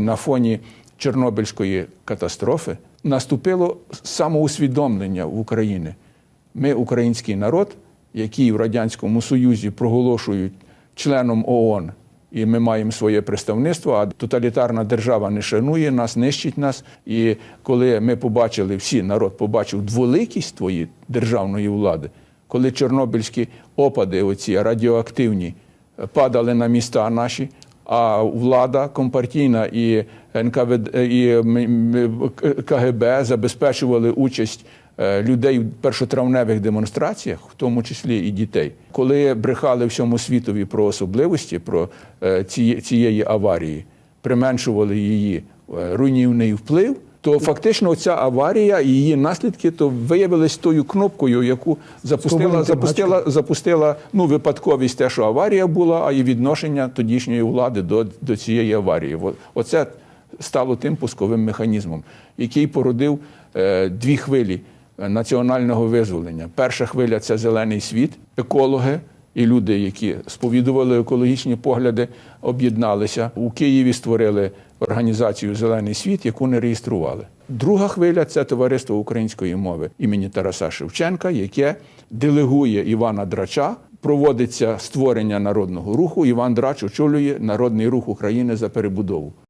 На фоні Чорнобильської катастрофи наступило самоусвідомлення в Україні. Ми український народ, який в Радянському Союзі проголошують членом ООН, і ми маємо своє представництво, а тоталітарна держава не шанує нас, нищить нас. І коли ми побачили, всі народ побачив дволикість твої державної влади, коли чорнобильські опади, оці радіоактивні, падали на міста наші, а влада компартійна і НКВД і КГБ забезпечували участь е, людей в першотравневих демонстраціях, в тому числі і дітей, коли брехали всьому світові про особливості про е, ці- цієї аварії, применшували її е, руйнівний вплив. То фактично ця аварія і її наслідки то виявились тою кнопкою, яку запустила, запустила, запустила ну, випадковість те, що аварія була, а і відношення тодішньої влади до, до цієї аварії. Оце стало тим пусковим механізмом, який породив е, дві хвилі е, національного визволення. Перша хвиля це зелений світ, екологи. І люди, які сповідували екологічні погляди, об'єдналися у Києві. Створили організацію Зелений світ, яку не реєстрували. Друга хвиля це товариство української мови імені Тараса Шевченка, яке делегує Івана Драча. Проводиться створення народного руху. Іван Драч очолює народний рух України за перебудову.